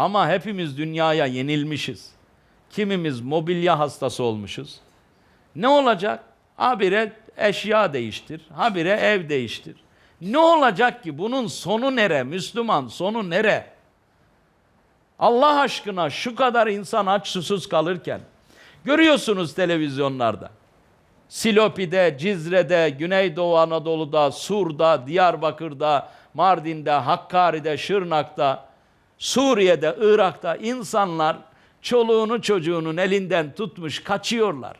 Ama hepimiz dünyaya yenilmişiz. Kimimiz mobilya hastası olmuşuz. Ne olacak? Habire eşya değiştir, habire ev değiştir. Ne olacak ki? Bunun sonu nere? Müslüman sonu nere? Allah aşkına şu kadar insan aç susuz kalırken görüyorsunuz televizyonlarda. Silopi'de, Cizre'de, Güneydoğu Anadolu'da, Sur'da, Diyarbakır'da, Mardin'de, Hakkari'de, Şırnak'ta, Suriye'de, Irak'ta insanlar çoluğunu çocuğunun elinden tutmuş kaçıyorlar.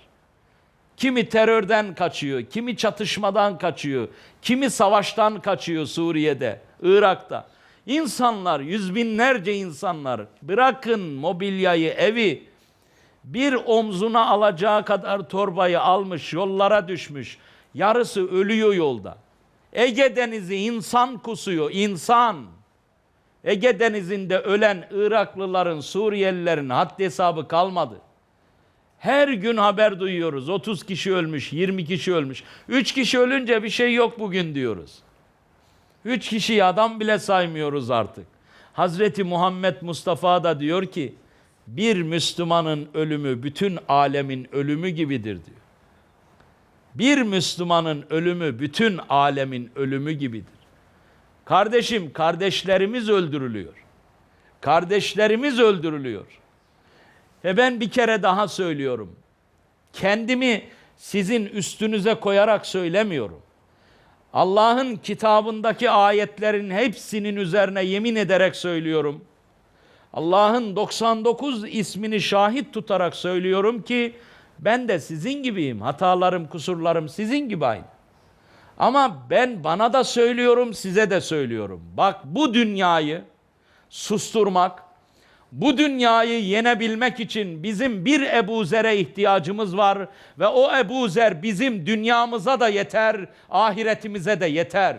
Kimi terörden kaçıyor, kimi çatışmadan kaçıyor, kimi savaştan kaçıyor Suriye'de, Irak'ta. İnsanlar, yüz binlerce insanlar bırakın mobilyayı, evi bir omzuna alacağı kadar torbayı almış, yollara düşmüş. Yarısı ölüyor yolda. Ege Denizi insan kusuyor, insan. Ege Denizi'nde ölen Iraklıların, Suriyelilerin haddi hesabı kalmadı. Her gün haber duyuyoruz. 30 kişi ölmüş, 20 kişi ölmüş. 3 kişi ölünce bir şey yok bugün diyoruz. 3 kişiyi adam bile saymıyoruz artık. Hazreti Muhammed Mustafa da diyor ki bir Müslümanın ölümü bütün alemin ölümü gibidir diyor. Bir Müslümanın ölümü bütün alemin ölümü gibidir. Kardeşim, kardeşlerimiz öldürülüyor. Kardeşlerimiz öldürülüyor. Ve ben bir kere daha söylüyorum. Kendimi sizin üstünüze koyarak söylemiyorum. Allah'ın kitabındaki ayetlerin hepsinin üzerine yemin ederek söylüyorum. Allah'ın 99 ismini şahit tutarak söylüyorum ki ben de sizin gibiyim. Hatalarım, kusurlarım sizin gibi aynı. Ama ben bana da söylüyorum, size de söylüyorum. Bak bu dünyayı susturmak, bu dünyayı yenebilmek için bizim bir Ebu Zer'e ihtiyacımız var ve o Ebu Zer bizim dünyamıza da yeter, ahiretimize de yeter.